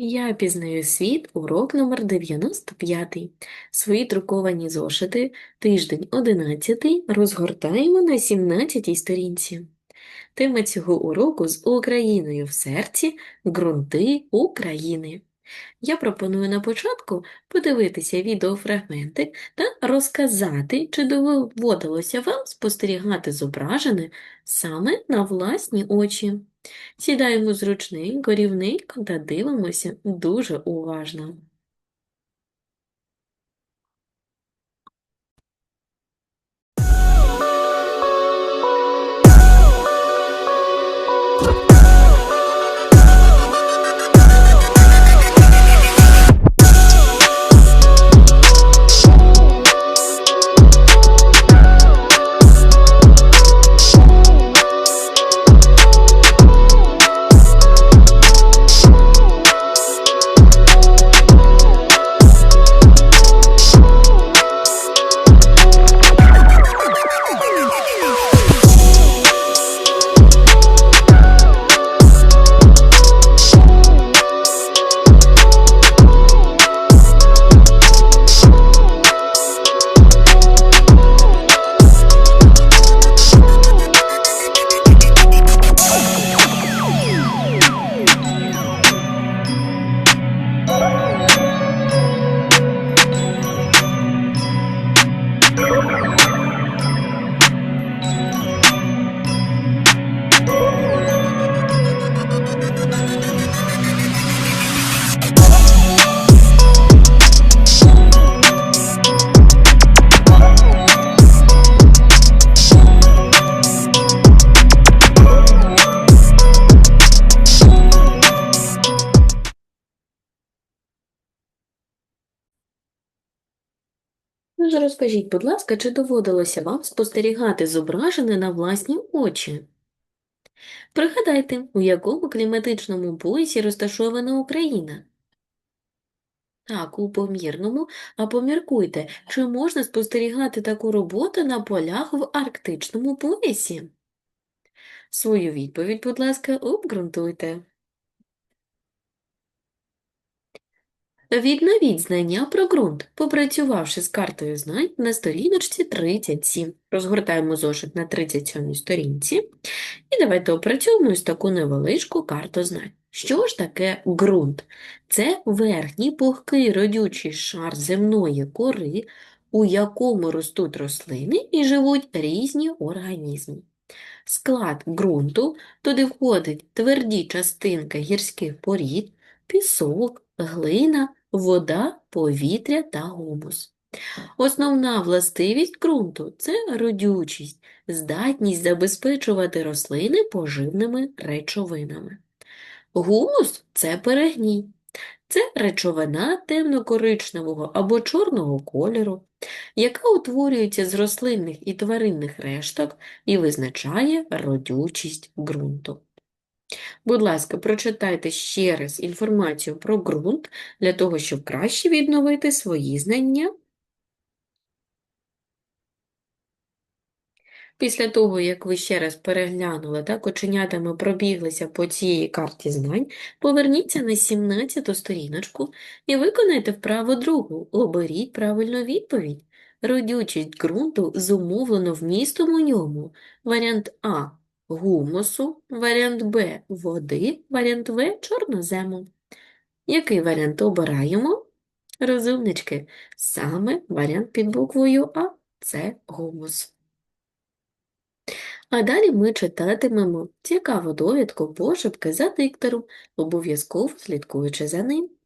Я пізнаю світ, урок номер 95. Свої друковані зошити, тиждень 11, розгортаємо на 17 сторінці. Тема цього уроку з Україною в серці – ґрунти України. Я пропоную на початку подивитися відеофрагментик та розказати, чи доводилося вам спостерігати зображене саме на власні очі. Сідаємо зручненько, рівненько та дивимося дуже уважно. Тож розкажіть, будь ласка, чи доводилося вам спостерігати зображене на власні очі? Пригадайте, у якому кліматичному поясі розташована Україна? Так, у помірному, а поміркуйте, чи можна спостерігати таку роботу на полях в арктичному поясі? Свою відповідь, будь ласка, обґрунтуйте. Відновіть знання про ґрунт, попрацювавши з картою знань на сторіночці 37. Розгортаємо зошит на 37 сторінці і давайте опрацюємо ось таку невеличку карту знань. Що ж таке ґрунт? Це верхній пухкий родючий шар земної кори, у якому ростуть рослини і живуть різні організми. Склад ґрунту туди входить тверді частинки гірських порід, пісок, глина, вода, повітря та гумус. Основна властивість ґрунту – це родючість, здатність забезпечувати рослини поживними речовинами. Гумус – це перегній. Це речовина темно-коричневого або чорного кольору, яка утворюється з рослинних і тваринних решток і визначає родючість ґрунту. Будь ласка, прочитайте ще раз інформацію про ґрунт для того, щоб краще відновити свої знання. Після того, як ви ще раз переглянули та оченятами пробіглися по цій карті знань, поверніться на 17 сторіночку і виконайте вправу другу. Оберіть правильну відповідь. Родючість ґрунту зумовлено вмістом у ньому. Варіант А – гумусу, варіант Б – води, варіант В – чорнозему. Який варіант обираємо? Розумнички, саме варіант під буквою А – це гумус. А далі ми читатимемо цікаву довідку пошепки за диктором, обов'язково слідкуючи за ним.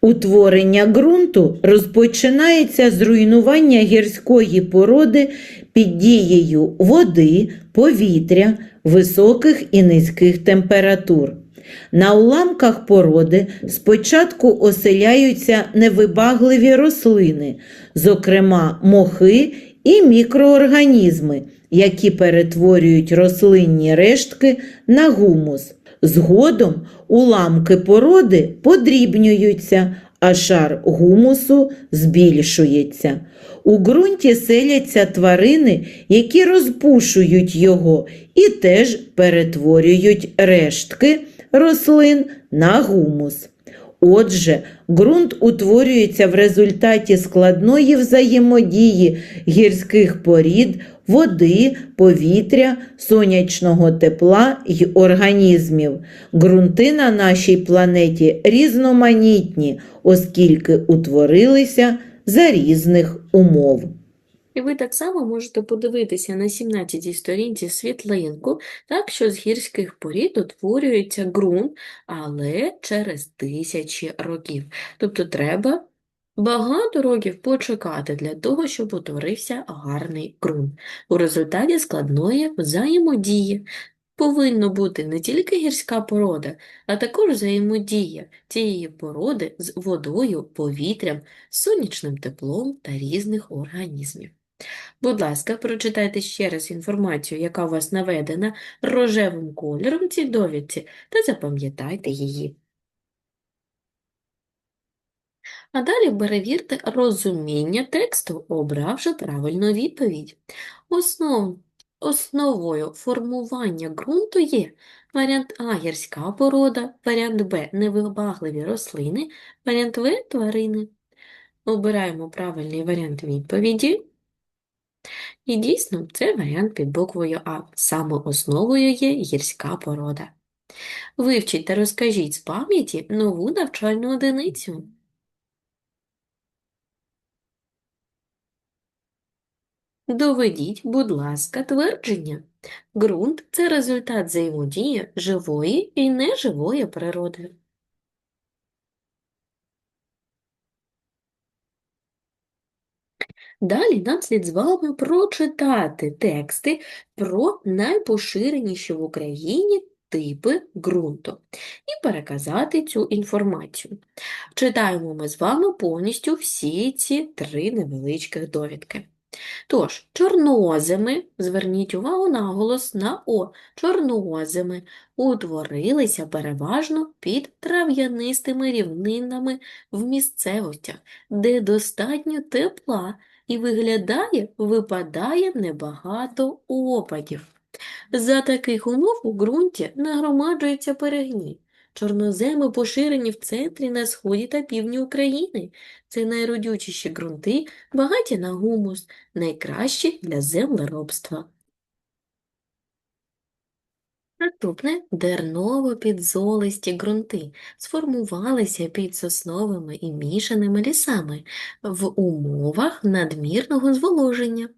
Утворення ґрунту розпочинається з руйнування гірської породи під дією води, повітря, високих і низьких температур. На уламках породи спочатку оселяються невибагливі рослини, зокрема мохи і мікроорганізми, які перетворюють рослинні рештки на гумус. Згодом уламки породи подрібнюються, а шар гумусу збільшується. У ґрунті селяться тварини, які розпушують його і теж перетворюють рештки рослин на гумус. Отже, ґрунт утворюється в результаті складної взаємодії гірських порід, води, повітря, сонячного тепла й організмів. Ґрунти на нашій планеті різноманітні, оскільки утворилися за різних умов. І ви так само можете подивитися на 17-й сторінці світлинку, так що з гірських порід утворюється ґрунт, але через тисячі років. Тобто треба багато років почекати для того, щоб утворився гарний ґрунт. У результаті складної взаємодії повинно бути не тільки гірська порода, а також взаємодія цієї породи з водою, повітрям, сонячним теплом та різних організмів. Будь ласка, прочитайте ще раз інформацію, яка у вас наведена рожевим кольором цій довідці, та запам'ятайте її. А далі перевірте розуміння тексту, обравши правильну відповідь. Основ... Основою формування ґрунту є варіант А – гірська порода, варіант Б – невибагливі рослини, варіант В – тварини. Обираємо правильний варіант відповіді. І дійсно, це варіант під буквою А. Саме основою є гірська порода. Вивчіть та розкажіть з пам'яті нову навчальну одиницю. Доведіть, будь ласка, твердження. Ґрунт – це результат взаємодії живої і неживої природи. Далі нам слід з вами прочитати тексти про найпоширеніші в Україні типи ґрунту і переказати цю інформацію. Читаємо ми з вами повністю всі ці три невеличких довідки. Тож, чорноземи, зверніть увагу наголос на О, чорноземи утворилися переважно під трав'янистими рівнинами в місцевостях, де достатньо тепла і виглядає, випадає небагато опадів. За таких умов у ґрунті нагромаджується перегній. Чорноземи поширені в центрі, на сході та півдні України. Це найродючіші ґрунти, багаті на гумус, найкращі для землеробства. Наступне – дерново-підзолисті ґрунти сформувалися під сосновими і мішаними лісами в умовах надмірного зволоження.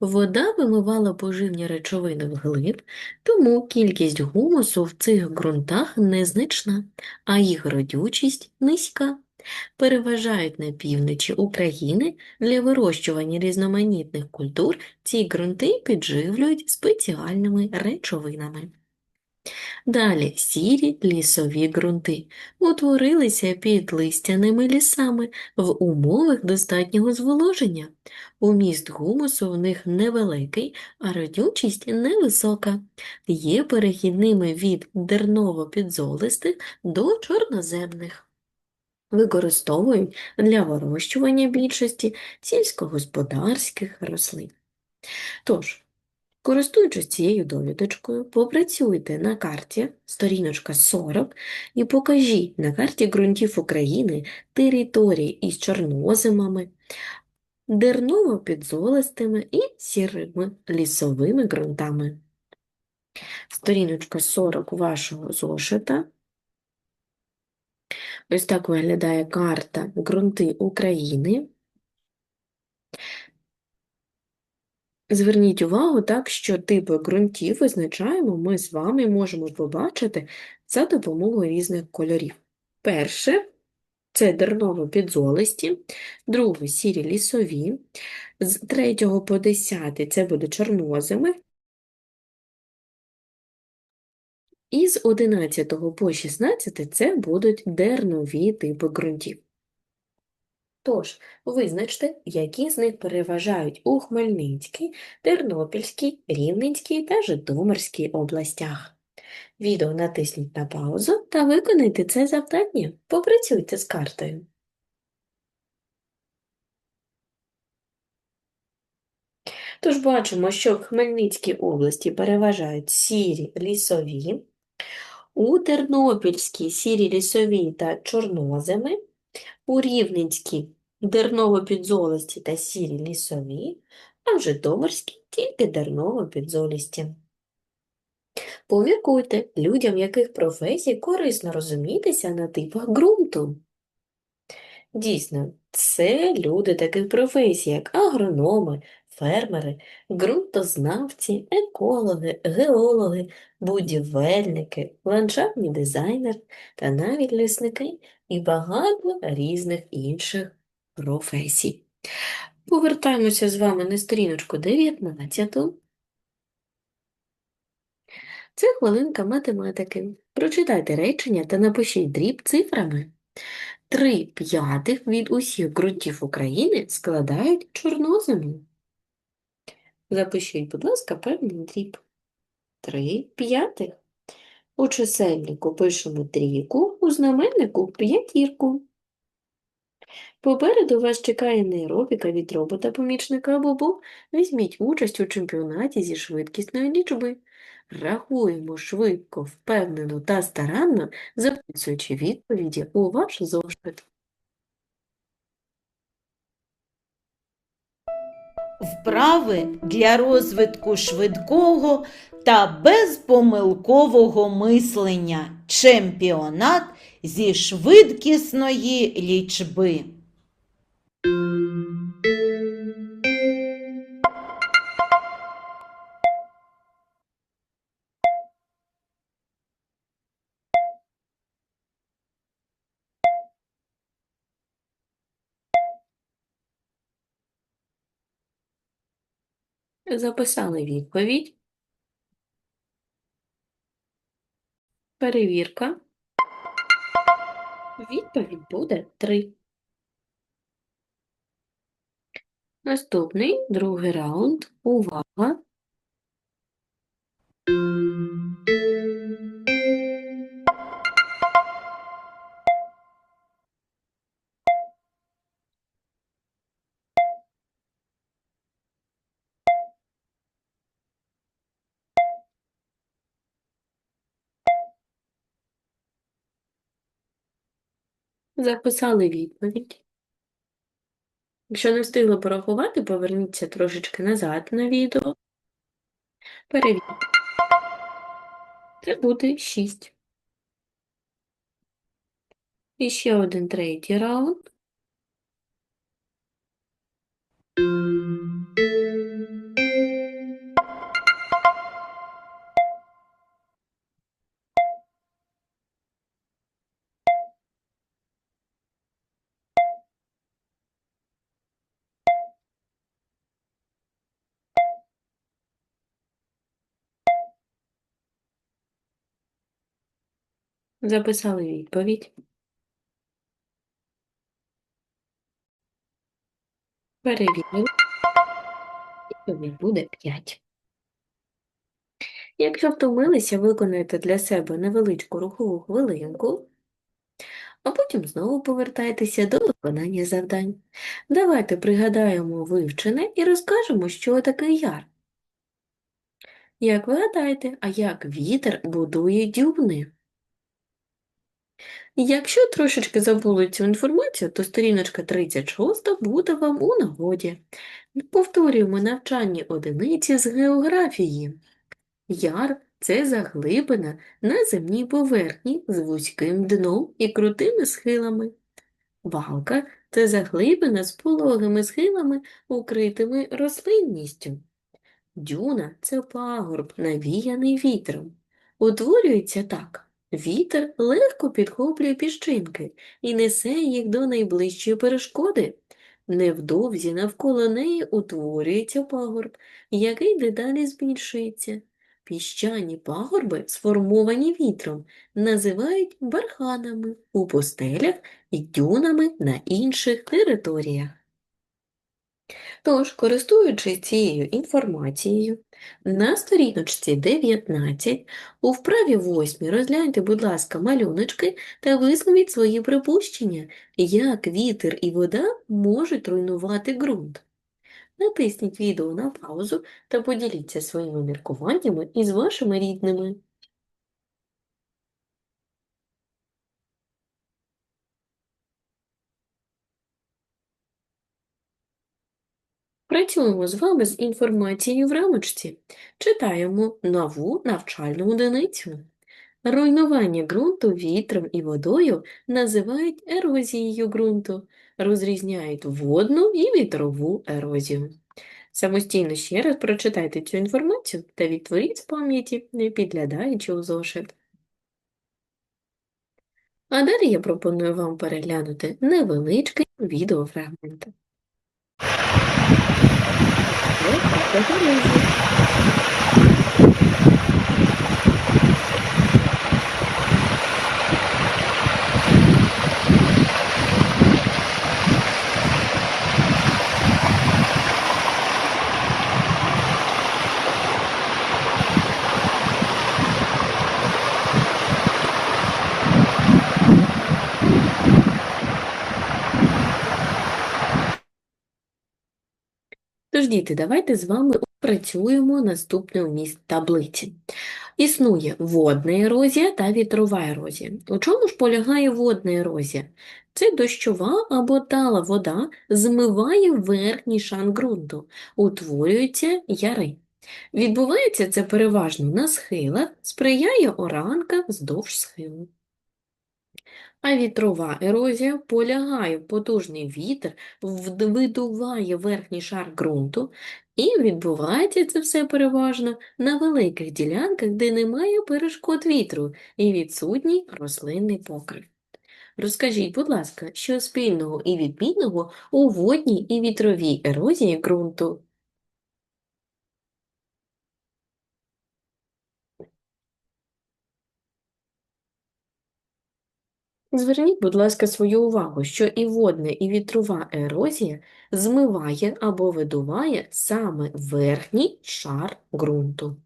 Вода вимивала поживні речовини вглиб, тому кількість гумусу в цих ґрунтах незначна, а їх родючість низька. Переважають на півночі України для вирощування різноманітних культур ці ґрунти підживлюють спеціальними речовинами. Далі сірі лісові ґрунти утворилися під листяними лісами в умовах достатнього зволоження. Уміст гумусу в них невеликий, а родючість невисока. Є перехідними від дерново-підзолистих до чорноземних. Використовують для вирощування більшості сільськогосподарських рослин. Тож, Користуючись цією довідочкою, попрацюйте на карті, сторіночка 40, і покажіть на карті ґрунтів України території із чорноземами, дерново-підзолистими і сірими лісовими ґрунтами. Сторіночка 40 вашого зошита. Ось так виглядає карта ґрунти України. Зверніть увагу, так, що типи ґрунтів визначаємо ми з вами можемо побачити за допомогою різних кольорів. Перше – це дерново-підзолисті, друге – сірі лісові, з 3 по 10 – це буде чорноземи, і з 11 по 16 – це будуть дернові типи ґрунтів. Тож, визначте, які з них переважають у Хмельницькій, Тернопільській, Рівненській та Житомирській областях. Відео натисніть на паузу та виконайте це завдання. Попрацюйте з картою. Тож бачимо, що в Хмельницькій області переважають сірі лісові, у Тернопільській сірі лісові та чорноземи у Рівненській дерново-підзолисті та сірі лісові, а в Житомирській тільки дерново-підзолісті. Поміркуйте, людям яких професій корисно розумітися на типах ґрунту. Дійсно, це люди таких професій, як агрономи, фермери, ґрунтознавці, екологи, геологи, будівельники, ландшафтні дизайнери та навіть лісники і багато різних інших професій. Повертаємося з вами на сторіночку 19. Це хвилинка математики. Прочитайте речення та напишіть дріб цифрами. Три п'ятих від усіх ґрунтів України складають чорноземи. Запишіть, будь ласка, певний дріб. Три п'ятих. У чисельнику пишемо трійку, у знаменнику п'ятірку. Попереду вас чекає нейробіка від робота-помічника Бобо. Візьміть участь у чемпіонаті зі швидкісної лічби. Рахуємо швидко, впевнено та старанно, записуючи відповіді у ваш зошит. Вправи для розвитку швидкого та безпомилкового мислення. Чемпіонат зі швидкісної лічби. Записали відповідь. Перевірка. Відповідь буде 3. Наступний, другий раунд. Увага! Записали відповідь. Якщо не встигли порахувати, поверніться трошечки назад на відео. Перевірте. Це буде 6. І ще один третій раунд. Записали відповідь. Перевірили. Відповідь буде 5. Якщо втомилися, виконайте для себе невеличку рухову хвилинку, а потім знову повертайтеся до виконання завдань. Давайте пригадаємо вивчене і розкажемо, що таке яр. Як ви гадаєте, а як вітер будує дюбни? Якщо трошечки забули цю інформацію, то сторіночка 36 буде вам у нагоді. Повторюємо навчальні одиниці з географії. Яр – це заглибина на земній поверхні з вузьким дном і крутими схилами. Валка – це заглибина з пологими схилами, укритими рослинністю. Дюна – це пагорб, навіяний вітром. Утворюється так. Вітер легко підхоплює піщинки і несе їх до найближчої перешкоди. Невдовзі навколо неї утворюється пагорб, який дедалі збільшується. Піщані пагорби, сформовані вітром, називають барханами у пустелях і дюнами на інших територіях. Тож, користуючись цією інформацією, на сторіночці 19 у вправі 8 розгляньте, будь ласка, малюночки та висловіть свої припущення, як вітер і вода можуть руйнувати ґрунт. Натисніть відео на паузу та поділіться своїми міркуваннями із вашими рідними. Працюємо з вами з інформацією в рамочці. Читаємо нову навчальну одиницю. Руйнування ґрунту вітром і водою називають ерозією ґрунту, розрізняють водну і вітрову ерозію. Самостійно ще раз прочитайте цю інформацію та відтворіть з пам'яті, не підглядаючи у зошит. А далі я пропоную вам переглянути невеличкий відеофрагмент. Ось таке ерозія. Діти, давайте з вами опрацюємо наступний вміст таблиці. Існує водна ерозія та вітрова ерозія. У чому ж полягає водна ерозія? Це дощова або тала вода змиває верхній шар ґрунту, утворюються яри. Відбувається це переважно на схилах, сприяє оранка вздовж схилу. А вітрова ерозія полягає в потужний вітер, видуває верхній шар ґрунту, і відбувається це все переважно на великих ділянках, де немає перешкод вітру і відсутній рослинний покрив. Розкажіть, будь ласка, що спільного і відмінного у водній і вітровій ерозії ґрунту? Зверніть, будь ласка, свою увагу, що і водна, і вітрова ерозія змиває або видуває саме верхній шар ґрунту.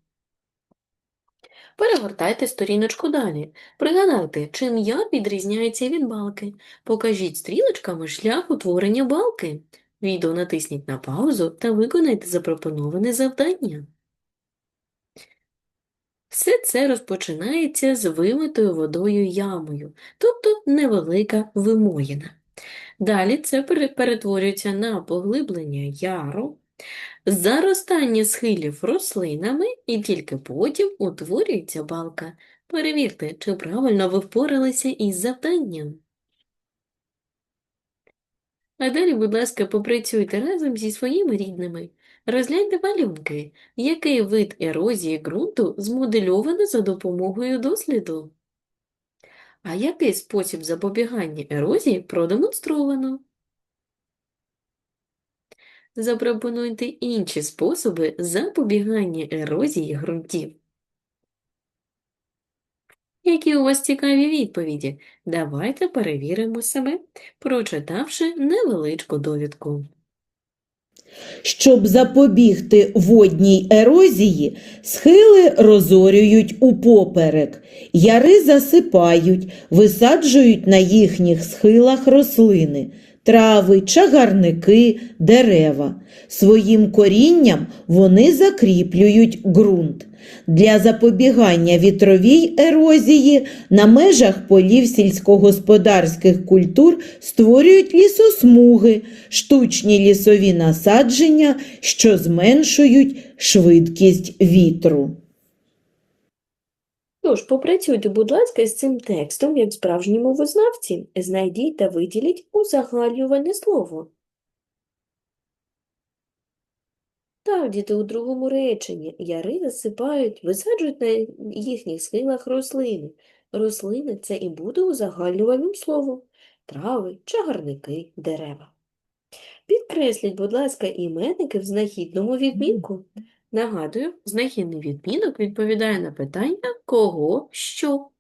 Перегортайте сторіночку далі. Пригадайте, чим я відрізняється від балки. Покажіть стрілочками шлях утворення балки. Відео натисніть на паузу та виконайте запропоноване завдання. Все це розпочинається з вимитою водою ямою, тобто невелика вимоїна. Далі це перетворюється на поглиблення яру, заростання схилів рослинами і тільки потім утворюється балка. Перевірте, чи правильно ви впоралися із завданням. А далі, будь ласка, попрацюйте разом зі своїми рідними. Розгляньте малюнки, який вид ерозії ґрунту змодельовано за допомогою досліду. А який спосіб запобігання ерозії продемонстровано? Запропонуйте інші способи запобігання ерозії ґрунтів. Які у вас цікаві відповіді? Давайте перевіримо себе, прочитавши невеличку довідку. Щоб запобігти водній ерозії, схили розорюють упоперек, яри засипають, висаджують на їхніх схилах рослини, трави, чагарники, дерева. Своїм корінням вони закріплюють ґрунт. Для запобігання вітровій ерозії на межах полів сільськогосподарських культур створюють лісосмуги, штучні лісові насадження, що зменшують швидкість вітру. Тож, попрацюйте, будь ласка, з цим текстом, як справжні мовознавці. Знайдіть та виділіть узагальнюване слово. Так, діти, у другому реченні яри засипають, висаджують на їхніх схилах рослини. Рослини – це і буде узагальнюваним словом. Трави, чагарники, дерева. Підкресліть, будь ласка, іменники в знахідному відмінку. Нагадую, знахідний відмінок відповідає на питання кого, що.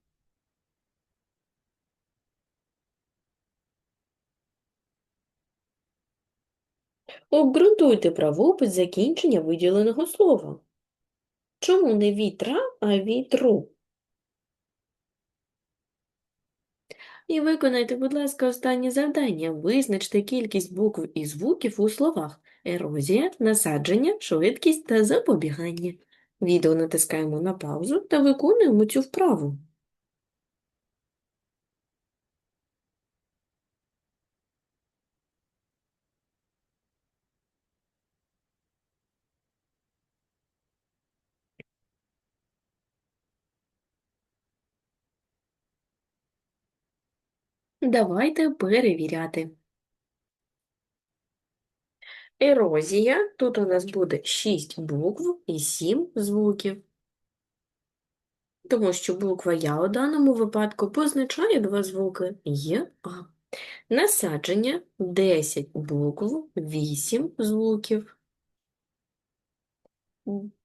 Обґрунтуйте правопис закінчення виділеного слова. Чому не вітра, а вітру? І виконайте, будь ласка, останнє завдання. Визначте кількість букв і звуків у словах. Ерозія, насадження, швидкість та запобігання. Відео натискаємо на паузу та виконуємо цю вправу. Давайте перевіряти. Ерозія. Тут у нас буде 6 букв і 7 звуків. Тому що буква Я у даному випадку позначає два звуки Є. Насадження 10 букв, 8 звуків.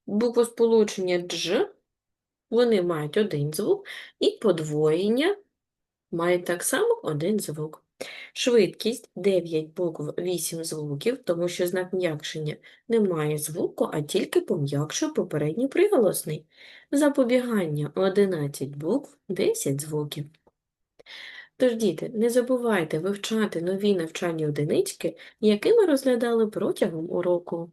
Буквосполучення Дж, вони мають один звук, і подвоєння мають так само один звук. Швидкість 9 букв, 8 звуків, тому що знак м'якшення не має звуку, а тільки пом'якшує попередній приголосний. Запобігання 11 букв, 10 звуків. Тож, діти, не забувайте вивчати нові навчальні одинички, які ми розглядали протягом уроку.